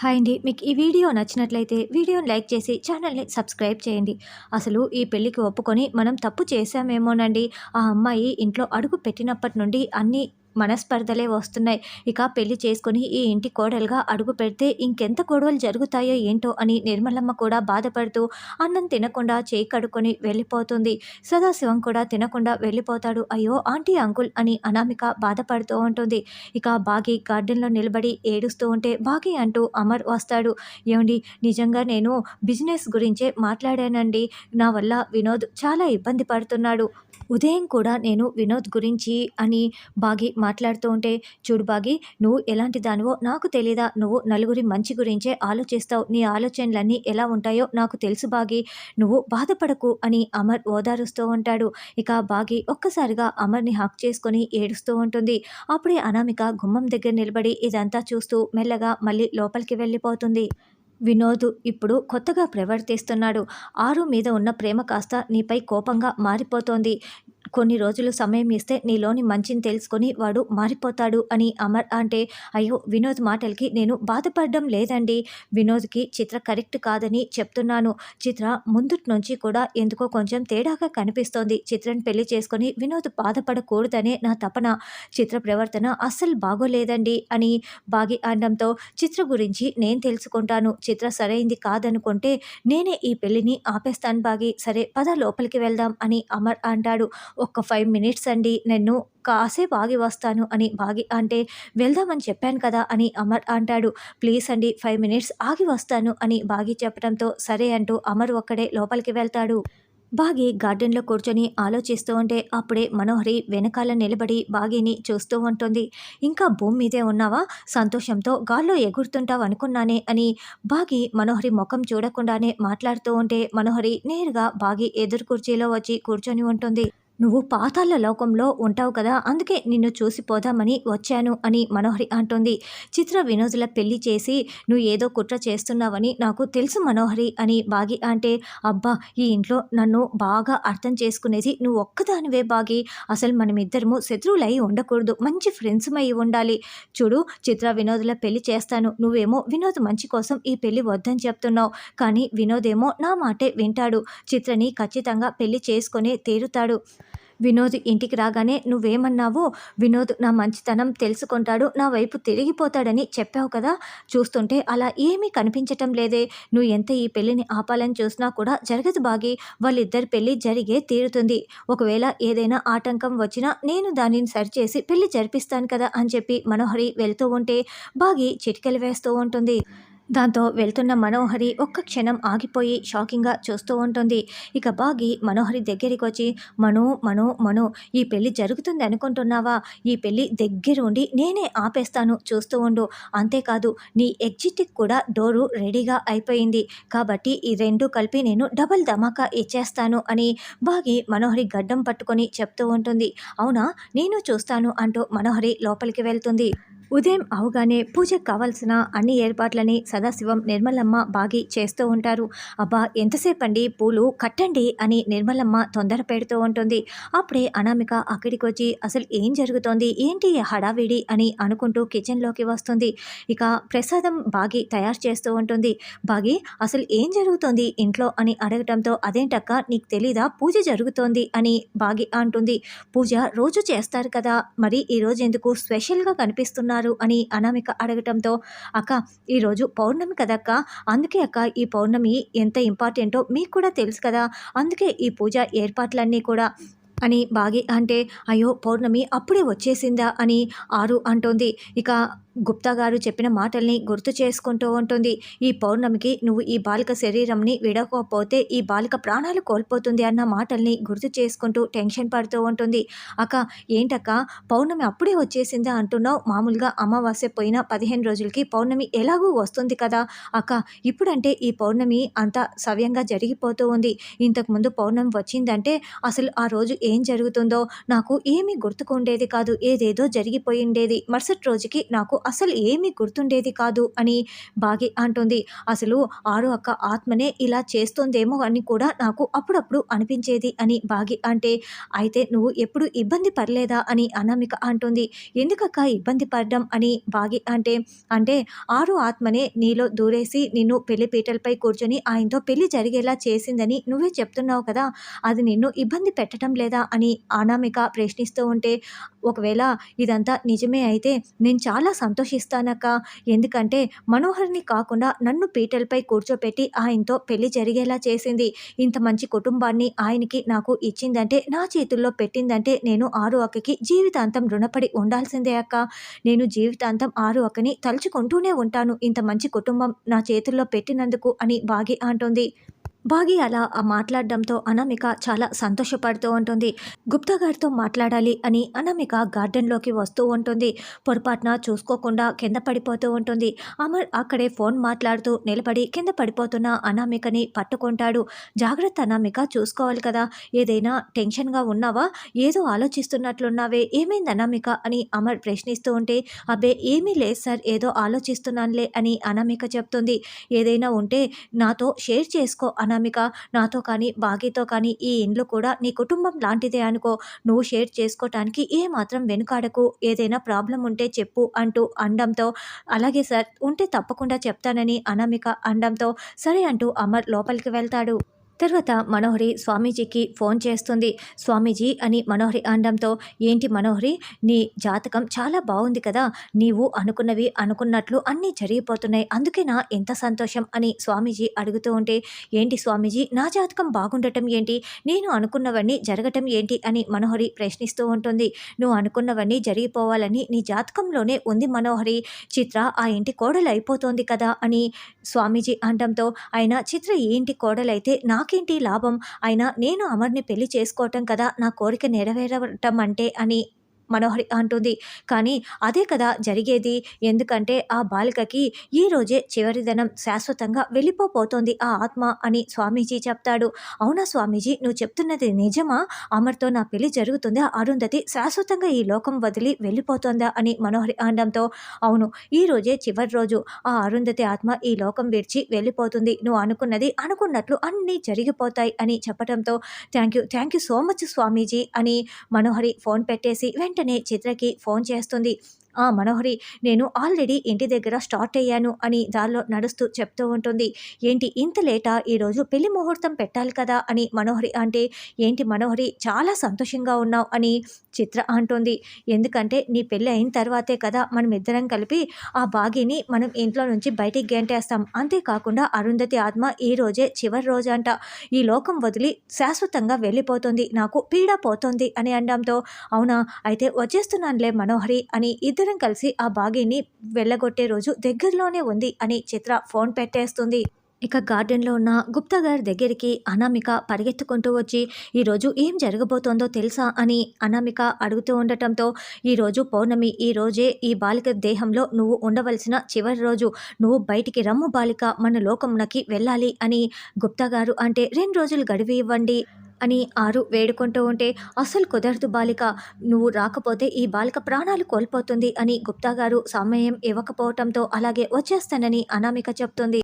Hi అండి. మీకు ఈ వీడియో నచ్చినట్లయితే వీడియోని లైక్ చేసి ఛానల్ని సబ్స్క్రైబ్ చేయండి. అసలు ఈ పెళ్ళికి ఒప్పుకొని మనం తప్పు చేశామేమోనండి. ఆ అమ్మాయి ఇంట్లో అడుగు పెట్టినప్పటి నుండి అన్నీ మనస్పర్ధలే వస్తున్నాయి. ఇక పెళ్ళి చేసుకుని ఈ ఇంటి కోడలుగా అడుగు పెడితే ఇంకెంత గొడవలు జరుగుతాయో ఏంటో అని నిర్మలమ్మ కూడా బాధపడుతూ అన్నం తినకుండా చేయి కడుక్కొని వెళ్ళిపోతుంది. సదాశివం కూడా తినకుండా వెళ్ళిపోతాడు. అయ్యో ఆంటీ అంకుల్ అని అనామిక బాధపడుతూ ఉంటుంది. ఇక బాగి గార్డెన్లో నిలబడి ఏడుస్తూ ఉంటే బాగి అంటూ అమర్ వస్తాడు. ఏమండి నిజంగా నేను బిజినెస్ గురించే మాట్లాడానండి. నా వల్ల వినోద్ చాలా ఇబ్బంది పడుతున్నాడు. ఉదయం కూడా నేను వినోద్ గురించి అని బాగి మాట్లాడుతూ ఉంటే చూడు బాగి నువ్వు ఎలాంటి దానివో నాకు తెలీదా? నువ్వు నలుగురి మంచి గురించే ఆలోచిస్తావు. నీ ఆలోచనలన్నీ ఎలా ఉంటాయో నాకు తెలుసు బాగి. నువ్వు బాధపడకు అని అమర్ ఓదారుస్తూ ఉంటాడు. ఇక బాగి ఒక్కసారిగా అమర్ని హక్ చేసుకొని ఏడుస్తూ ఉంటుంది. అప్పుడే అనామిక గుమ్మం దగ్గర నిలబడి ఇదంతా చూస్తూ మెల్లగా మళ్ళీ లోపలికి వెళ్ళిపోతుంది. వినోద్ ఇప్పుడు కొత్తగా ప్రవర్తిస్తున్నాడు. ఆరు మీద ఉన్న ప్రేమ కాస్త నీపై కోపంగా మారిపోతోంది. కొన్ని రోజులు సమయం ఇస్తే నీలోని మంచిని తెలుసుకొని వాడు మారిపోతాడు అని అమర్ అంటే అయ్యో వినోద్ మాటలకి నేను బాధపడడం లేదండి. వినోద్కి చిత్ర కరెక్ట్ కాదని చెప్తున్నాను. చిత్ర ముందుటి నుంచి కూడా ఎందుకో కొంచెం తేడాగా కనిపిస్తోంది. చిత్రను పెళ్ళి చేసుకొని వినోద్ బాధపడకూడదనే నా తపన. చిత్ర ప్రవర్తన అస్సలు బాగోలేదండి అని బాగి అనడంతో చిత్ర గురించి నేను తెలుసుకుంటాను. చిత్ర సరైంది కాదనుకుంటే నేనే ఈ పెళ్ళిని ఆపేస్తాను బాగి. సరే పద లోపలికి వెళ్దాం అని అమర్ అంటాడు. ఒక్క ఫైవ్ మినిట్స్ అండి నేను కాసేపు ఆగి వస్తాను అని బాగి అంటే వెళ్దామని చెప్పాను కదా అని అమర్ అంటాడు. ప్లీజ్ అండి ఫైవ్ మినిట్స్ ఆగి వస్తాను అని బాగి చెప్పడంతో సరే అంటూ అమర్ ఒక్కడే లోపలికి వెళ్తాడు. బాగి గార్డెన్లో కూర్చొని ఆలోచిస్తూ ఉంటే అప్పుడే మనోహరి వెనకాల నిలబడి బాగిని చూస్తూ ఉంటుంది. ఇంకా భూమి మీదే ఉన్నావా? సంతోషంతో గాల్లో ఎగురుతుంటావు అనుకున్నానే అని బాగి మనోహరి ముఖం చూడకుండానే మాట్లాడుతూ ఉంటే మనోహరి నేరుగా బాగి ఎదురు కుర్చీలో వచ్చి కూర్చొని ఉంటుంది. నువ్వు పాతాళ లోకంలో ఉంటావు కదా అందుకే నిన్ను చూసి పోదామని వచ్చాను అని మనోహరి అంటుంది. చిత్ర వినోదుల పెళ్ళి చేసి నువ్వు ఏదో కుట్ర చేస్తున్నావని నాకు తెలుసు మనోహరి అని బాగి అంటే అబ్బా ఈ ఇంట్లో నన్ను బాగా అర్థం చేసుకునేది నువ్వు ఒక్కదానివే బాగి. అసలు మనమిద్దరము శత్రువులై ఉండకూడదు మంచి ఫ్రెండ్స్ అయి ఉండాలి. చూడు చిత్ర వినోదుల పెళ్ళి చేస్తాను నువ్వేమో వినోద్ మంచి కోసం ఈ పెళ్ళి వద్దని చెప్తున్నావు కానీ వినోదేమో నా మాటే వింటాడు. చిత్రని ఖచ్చితంగా పెళ్ళి చేసుకునే తీరుతాడు. వినోద్ ఇంటికి రాగానే నువ్వేమన్నావు? వినోద్ నా మంచితనం తెలుసుకుంటాడు నా వైపు తిరిగిపోతాడని చెప్పావు కదా? చూస్తుంటే అలా ఏమీ కనిపించటం లేదే. నువ్వు ఎంత ఈ పెళ్ళిని ఆపాలని చూసినా కూడా జరగదు బాగి. వాళ్ళిద్దరి పెళ్ళి జరిగే తీరుతుంది. ఒకవేళ ఏదైనా ఆటంకం వచ్చినా నేను దానిని సరిచేసి పెళ్ళి జరిపిస్తాను కదా అని చెప్పి మనోహరి వెళ్తూ ఉంటే బాగి చిటికెలు వేస్తూ ఉంటుంది. దాంతో వెళ్తున్న మనోహరి ఒక్క క్షణం ఆగిపోయి షాకింగ్గా చూస్తూ ఉంటుంది. ఇక బాగి మనోహరి దగ్గరికి వచ్చి మను మను మను ఈ పెళ్ళి జరుగుతుంది అనుకుంటున్నావా? ఈ పెళ్ళి దగ్గరుండి నేనే ఆపేస్తాను చూస్తూ ఉండు. అంతేకాదు నీ ఎగ్జిట్కి కూడా డోరు రెడీగా అయిపోయింది. కాబట్టి ఈ రెండు కలిపి నేను డబల్ ధమాకా ఇచ్చేస్తాను అని బాగి మనోహరి గడ్డం పట్టుకొని చెప్తూ ఉంటుంది. అవునా? నేను చూస్తాను అంటూ మనోహరి లోపలికి వెళ్తుంది. ఉదయం అవగానే పూజకు కావాల్సిన అన్ని ఏర్పాట్లని సదాశివం నిర్మలమ్మ బాగి చేస్తూ ఉంటారు. అబ్బా ఎంతసేపండి? పూలు కట్టండి అని నిర్మలమ్మ తొందర పెడుతూ ఉంటుంది. అప్పుడే అనామిక అక్కడికి వచ్చి అసలు ఏం జరుగుతోంది? ఏంటి హడావిడి? అని అనుకుంటూ కిచెన్లోకి వస్తుంది. ఇక ప్రసాదం బాగి తయారు చేస్తూ ఉంటుంది. బాగి అసలు ఏం జరుగుతోంది ఇంట్లో? అని అడగటంతో అదేంటక్క నీకు తెలీదా? పూజ జరుగుతోంది అని బాగి అంటుంది. పూజ రోజు చేస్తారు కదా మరి ఈరోజు ఎందుకు స్పెషల్గా కనిపిస్తున్నారు? అని అనామిక అడగటంతో అక్క ఈరోజు పౌర్ణమి కదక్క? అందుకే అక్క ఈ పౌర్ణమి ఎంత ఇంపార్టెంటో మీకు కూడా తెలుసు కదా. అందుకే ఈ పూజ ఏర్పాట్లన్నీ కూడా అని బాగి అంటే అయ్యో పౌర్ణమి అప్పుడే వచ్చేసిందా అని ఆరు అంటోంది. ఇక గుప్తా గారు చెప్పిన మాటల్ని గుర్తు చేసుకుంటూ ఉంటుంది. ఈ పౌర్ణమికి నువ్వు ఈ బాలిక శరీరంని విడకపోతే ఈ బాలిక ప్రాణాలు కోల్పోతుంది అన్న మాటల్ని గుర్తు చేసుకుంటూ టెన్షన్ పడుతూ ఉంటుంది. అక్క ఏంటక్క? పౌర్ణమి అప్పుడే వచ్చేసిందా అంటున్నావు? మామూలుగా అమావాస్య పోయిన పదిహేను రోజులకి పౌర్ణమి ఎలాగూ వస్తుంది కదా? అక్క ఇప్పుడంటే ఈ పౌర్ణమి అంతా సవ్యంగా జరిగిపోతూ ఉంది. ఇంతకుముందు పౌర్ణమి వచ్చిందంటే అసలు ఆ రోజు ఏం జరుగుతుందో నాకు ఏమీ గుర్తుకుండేది కాదు. ఏదేదో జరిగిపోయిండేది. మరుసటి రోజుకి నాకు అసలు ఏమీ గుర్తుండేది కాదు అని బాగి అంటుంది. అసలు ఆరు అక్క ఆత్మనే ఇలా చేస్తోందేమో అని కూడా నాకు అప్పుడప్పుడు అనిపించేది అని బాగి అంటే అయితే నువ్వు ఎప్పుడు ఇబ్బంది పడలేదా? అని అనామిక అంటుంది. ఎందుకక్క ఇబ్బంది పడడం? అని బాగి అంటే అంటే ఆరు ఆత్మనే నీలో దూరేసి నిన్ను పెళ్ళి పీటలపై కూర్చొని ఆయనతో పెళ్ళి జరిగేలా చేసిందని నువ్వే చెప్తున్నావు కదా అది నిన్ను ఇబ్బంది పెట్టడం లేదా? అని అనామిక ప్రశ్నిస్తూ ఉంటే ఒకవేళ ఇదంతా నిజమే అయితే నేను చాలా సంతోషిస్తానక్క. ఎందుకంటే మనోహర్ని కాకుండా నన్ను పీటలపై కూర్చోపెట్టి ఆయనతో పెళ్ళి జరిగేలా చేసింది. ఇంత మంచి కుటుంబాన్ని ఆయనకి నాకు ఇచ్చిందంటే నా చేతుల్లో పెట్టిందంటే నేను ఆరు అక్కకి జీవితాంతం రుణపడి ఉండాల్సిందే అక్క. నేను జీవితాంతం ఆరు అక్కని తలుచుకుంటూనే ఉంటాను. ఇంత మంచి కుటుంబం నా చేతుల్లో పెట్టినందుకు అని బాగి అంటుంది. బాగి అలా ఆ మాట్లాడడంతో అనామిక చాలా సంతోషపడుతూ ఉంటుంది. గుప్తా గారితో మాట్లాడాలి అని అనామిక గార్డెన్లోకి వస్తూ ఉంటుంది. పొరపాటున చూసుకోకుండా కింద పడిపోతూ ఉంటుంది. అమర్ అక్కడే ఫోన్ మాట్లాడుతూ నిలబడి కింద పడిపోతున్న అనామికని పట్టుకుంటాడు. జాగ్రత్త అనామిక చూసుకోవాలి కదా. ఏదైనా టెన్షన్గా ఉన్నావా? ఏదో ఆలోచిస్తున్నట్లున్నావే. ఏమైంది అనామిక అని అమర్ ప్రశ్నిస్తూ ఉంటే అబ్బే ఏమీ లేదు సార్ ఏదో ఆలోచిస్తున్నానులే అని అనామిక చెప్తుంది. ఏదైనా ఉంటే నాతో షేర్ చేసుకో అనామిక నాతో కానీ బాగీతో కానీ ఈ ఇండ్లు కూడా నీ కుటుంబం లాంటిదే అనుకో. నువ్వు షేర్ చేసుకోవటానికి ఏ మాత్రం వెనుకాడకు. ఏదైనా ప్రాబ్లం ఉంటే చెప్పు అంటూ అండంతో అలాగే సార్ ఉంటే తప్పకుండా చెప్తానని అనామిక అండంతో సరే అంటూ అమర్ లోపలికి వెళ్తాడు. తర్వాత మనోహరి స్వామీజీకి ఫోన్ చేస్తుంది. స్వామీజీ అని మనోహరి అనడంతో ఏంటి మనోహరి నీ జాతకం చాలా బాగుంది కదా. నీవు అనుకున్నవి అనుకున్నట్లు అన్నీ జరిగిపోతున్నాయి. అందుకేనా ఎంత సంతోషం అని స్వామీజీ అడుగుతూ ఉంటే ఏంటి స్వామీజీ నా జాతకం బాగుండటం ఏంటి? నేను అనుకున్నవన్నీ జరగటం ఏంటి? అని మనోహరి ప్రశ్నిస్తూ ఉంటుంది. నువ్వు అనుకున్నవన్నీ జరిగిపోవాలని నీ జాతకంలోనే ఉంది మనోహరి. చిత్ర ఆ ఇంటి కోడలు అయిపోతోంది కదా అని స్వామీజీ అనడంతో ఆయన చిత్ర ఈ ఇంటి కోడలైతే నాకేంటి లాభం? అయినా నేను అమర్ని పెళ్ళి చేసుకోవటం కదా నా కోరిక నెరవేరటం అంటే అని మనోహరి అంటుంది. కానీ అదే కదా జరిగేది. ఎందుకంటే ఆ బాలికకి ఈ రోజే చివరి శాశ్వతంగా వెళ్ళిపోబోతోంది ఆ ఆత్మ అని స్వామీజీ చెప్తాడు. అవునా స్వామీజీ? నువ్వు చెప్తున్నది నిజమా? అమర్తో నా పెళ్ళి జరుగుతుందా? అరుంధతి శాశ్వతంగా ఈ లోకం వదిలి వెళ్ళిపోతుందా? అని మనోహరి అనడంతో అవును ఈ రోజే చివరి రోజు. ఆ అరుంధతి ఆత్మ ఈ లోకం విడిచి వెళ్ళిపోతుంది. నువ్వు అనుకున్నది అనుకున్నట్లు అన్నీ జరిగిపోతాయి అని చెప్పడంతో thank you thank you so much Swamiji అని మనోహరి ఫోన్ పెట్టేసి వెంటనే చిత్రకి ఫోన్ చేస్తుంది. మనోహరి నేను ఆల్రెడీ ఇంటి దగ్గర స్టార్ట్ అయ్యాను అని దారిలో నడుస్తూ చెప్తూ ఉంటుంది. ఏంటి ఇంత లేటా? ఈరోజు పెళ్ళి ముహూర్తం పెట్టాలి కదా? అని మనోహరి అంటే ఏంటి మనోహరి చాలా సంతోషంగా ఉన్నావు అని చిత్ర అంటుంది. ఎందుకంటే నీ పెళ్ళి అయిన తర్వాతే కదా మనం ఇద్దరం కలిపి ఆ బాగిని మనం ఇంట్లో నుంచి బయటికి గెంటేస్తాం. అంతేకాకుండా అరుంధతి ఆత్మ ఈ రోజే చివరి రోజు అంట ఈ లోకం వదిలి శాశ్వతంగా వెళ్ళిపోతుంది. నాకు పీడ పోతుంది అని అనడంతో అవునా? అయితే వచ్చేస్తున్నానులే మనోహరి అని ఇద్దరు ఇద్దరం కలిసి ఆ బాగిని వెళ్ళగొట్టే రోజు దగ్గరలోనే ఉంది అని చిత్ర ఫోన్ పెట్టేస్తుంది. ఇక గార్డెన్లో ఉన్న గుప్తా గారి దగ్గరికి అనామిక పరిగెత్తుకుంటూ వచ్చి ఈరోజు ఏం జరగబోతోందో తెలుసా? అని అనామిక అడుగుతూ ఉండటంతో ఈరోజు పౌర్ణమి ఈ రోజే ఈ బాలిక దేహంలో నువ్వు ఉండవలసిన చివరి రోజు. నువ్వు బయటికి రమ్ము బాలిక మన లోకమునకి వెళ్ళాలి అని గుప్తా గారు అంటే రెండు రోజులు గడివి ఇవ్వండి. అని ఆరు వేడుకుంటూ ఉంటే అసలు కుదరదు బాలిక నువ్వు రాకపోతే ఈ బాలిక ప్రాణాలు కోల్పోతుంది అని గుప్తా గారు సమయం ఇవ్వకపోవటంతో అలాగే వచ్చేస్తానని అనామిక చెప్తుంది.